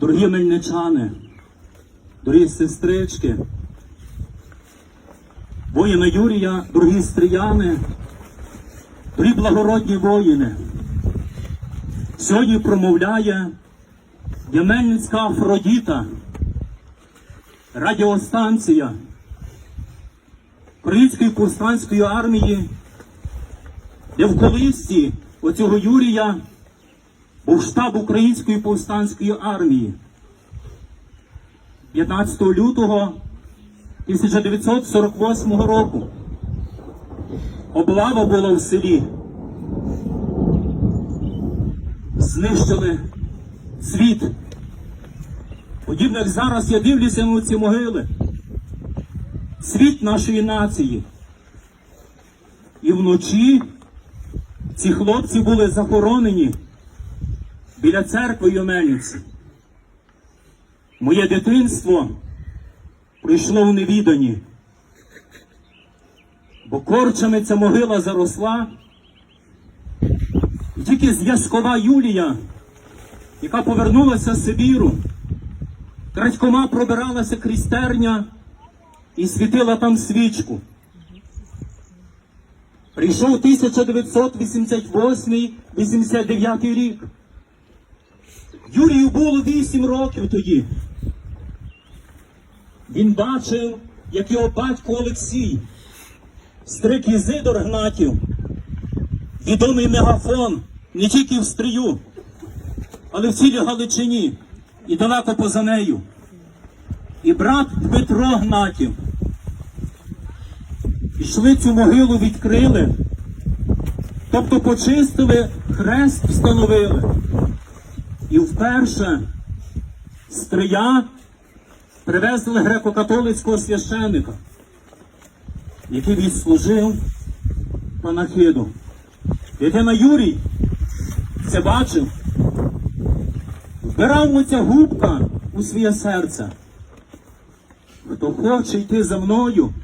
Дорогі мельничани, дорогі сестрички, воїна Юрія, дорогі стріяни, дорогі благородні воїни. Сьогодні промовляє Ємельницька Афродіта, радіостанція Української повстанської армії, де в колисці оцього Юрія був штаб Української повстанської армії. 15 лютого 1948 року облава була в селі. Знищили світ. Подібно як зараз я дивлюся на ці могили. Світ нашої нації. І вночі ці хлопці були захоронені біля церкви Йомельниці. Моє дитинство пройшло в невідані, бо корчами ця могила заросла. І тільки зв'язкова Юлія, яка повернулася з Сибіру, крадькома пробиралася крізь терня і світила там свічку. Прийшов 1988-89 рік. Юрію було 8 років тоді. Він бачив, як його батько Олексій, стрик Ізидор Гнатів, відомий мегафон не тільки в стрію, але в цілій Галичині і далеко поза нею. І брат Дмитро Гнатів. Пішли цю могилу, відкрили, тобто почистили, хрест встановили. І вперше стрия привезли греко-католицького священика, який відслужив панахиду. Дитина Юрій це бачив, вбирав му ця губка у своє серце. Хто хоче йти за мною,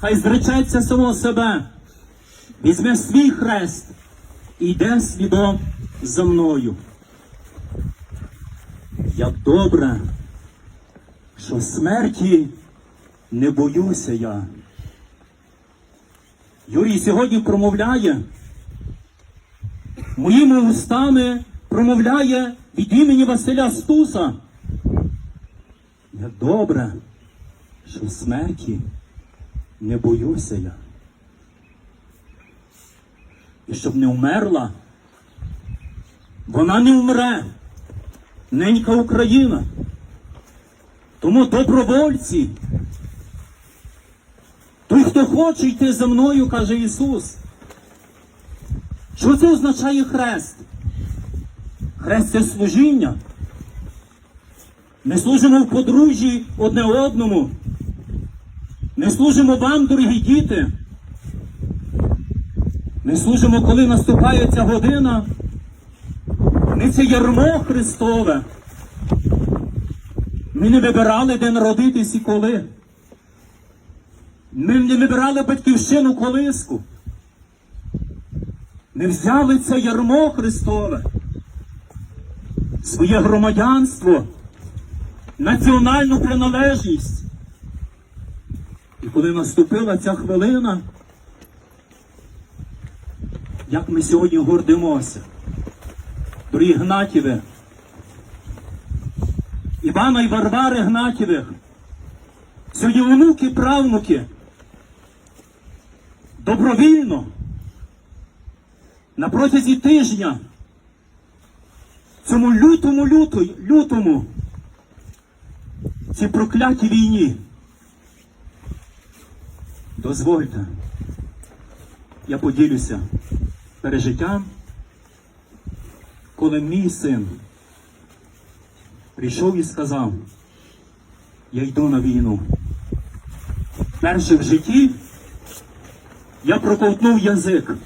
хай зречеться самого себе, візьме свій хрест і йде слідом за мною. Як добре, що смерті не боюся я. Юрій сьогодні промовляє, моїми устами промовляє від імені Василя Стуса. Як добре, що смерті не боюся я. І щоб не вмерла, вона не вмре ненька Україна. Тому добровольці, той, хто хоче йти за мною, каже Ісус. Що це означає хрест? Хрест це служіння. Ми служимо в подружжі одне одному. Ми служимо вам, дорогі діти. Ми служимо, коли наступає ця година. Ми це ярмо Христове. Ми не вибирали, де народитись і коли. Ми не вибирали батьківщину колиску. Ми взяли це ярмо Христове, своє громадянство, національну приналежність. І коли наступила ця хвилина, як ми сьогодні гордимося, дорогі Гнатіве, Івана і Варвари Гнатівих, сьогодні онуки, правнуки, добровільно, на протязі тижня, цьому лютому, люту, лютому, цій проклятій війні. Дозвольте, я поділюся пережиттям, коли мій син прийшов і сказав, я йду на війну. Перше в житті я проковтнув язик.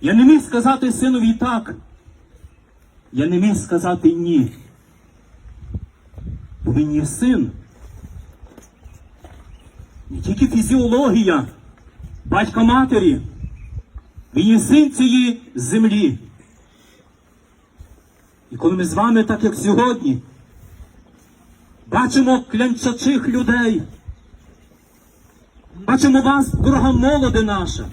Я не міг сказати синові так. Я не міг сказати ні. Бо він є син. Не тільки фізіологія батька матері, він є син цієї землі. І коли ми з вами, так як сьогодні, бачимо клянчачих людей, бачимо вас, дорога молоде наша,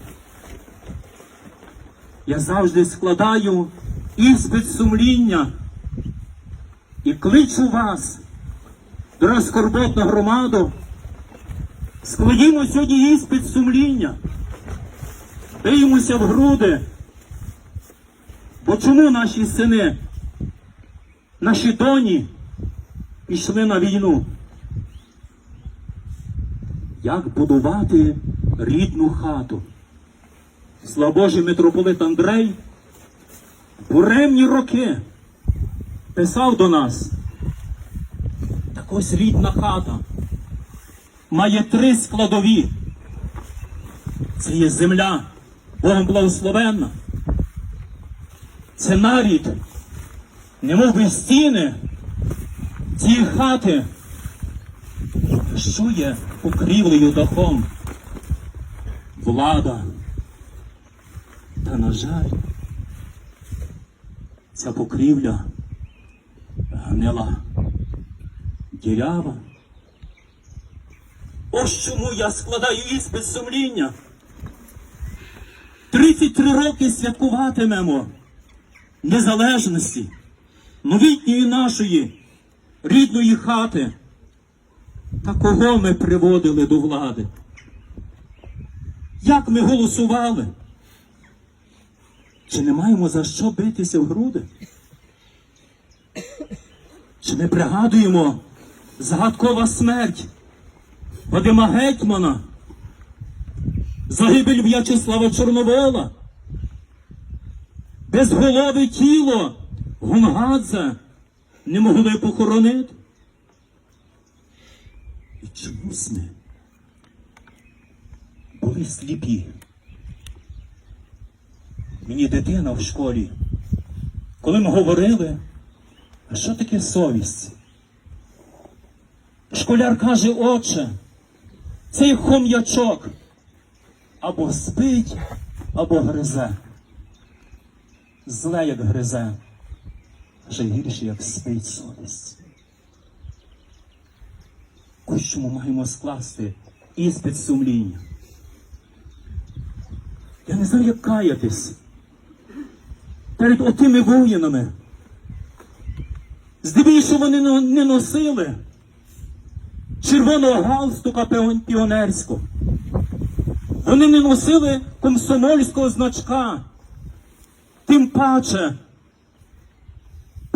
я завжди складаю іспит сумління і кличу вас, дорога скорботна громаду, складімо сьогодні іспит сумління, биємося в груди. Бо чому наші сини, наші доні пішли на війну? Як будувати рідну хату? Слава Божий митрополит Андрей буремні роки писав до нас. Так ось рідна хата має три складові. Це є земля, Богом благословенна. Це нарід, немов би стіни цієї хати, що є покрівлею дахом. Влада. Та, на жаль, ця покрівля гнила, дірява. Ось чому я складаю іспит сумління. 33 роки святкуватимемо незалежності, новітньої нашої рідної хати. Та кого ми приводили до влади? Як ми голосували? Чи не маємо за що битися в груди? Чи не пригадуємо загадкова смерть Вадима Гетьмана, загибель В'ячеслава Чорновола, безголове тіло Гунгадзе не могли похоронити? І чомусь ми були сліпі. Мені дитина в школі, коли ми говорили, а що таке совість? Школяр каже, отче, цей хом'ячок або спить, або гризе. Зле, як гризе, ще гірше, як спить совість. Ось чому маємо скласти іспит сумління. Я не знаю, як каятись перед отими воїнами. Здебільшого вони не носили червоного галстука піон- піонерського. Вони не носили комсомольського значка, тим паче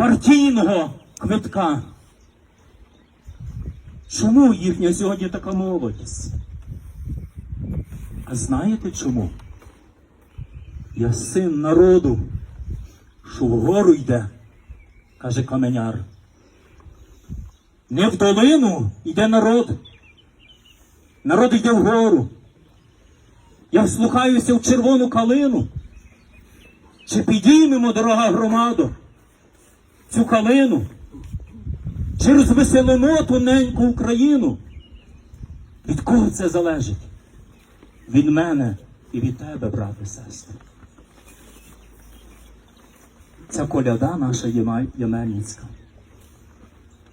партійного квитка. Чому їхня сьогодні така молодість? А знаєте чому? Я син народу, що вгору йде, каже каменяр. Не в долину йде народ. Народ йде вгору. Я вслухаюся в червону калину. Чи підіймемо, дорога громадо, цю калину? Чи розвеселимо ту неньку Україну? Від кого це залежить? Від мене і від тебе, брате, сестри. Ця коляда наша Ємельницька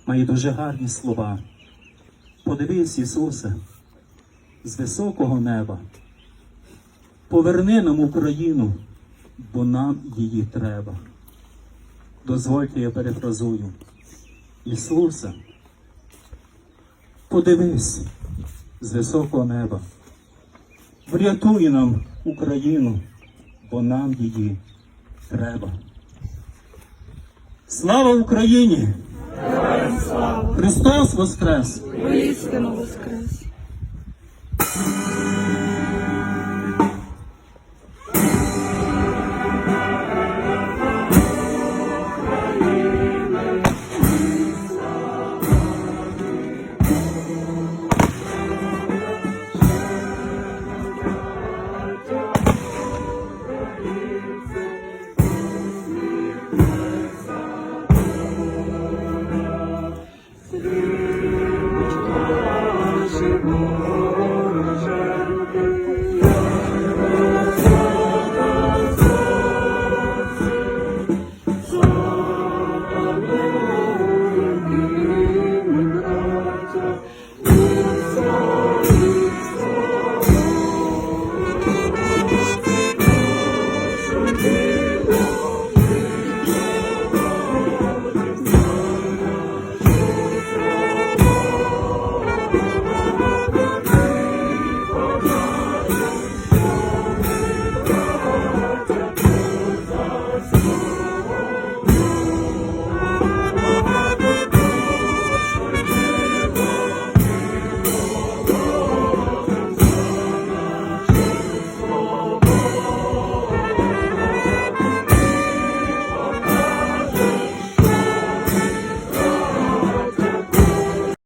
має дуже гарні слова. Подивись, Ісусе, з високого неба. Поверни нам Україну, бо нам її треба. Дозвольте, я перефразую. Ісусе, подивись з високого неба. Врятуй нам Україну, бо нам її треба. Слава Україні! Христос Воскрес! Воскрес.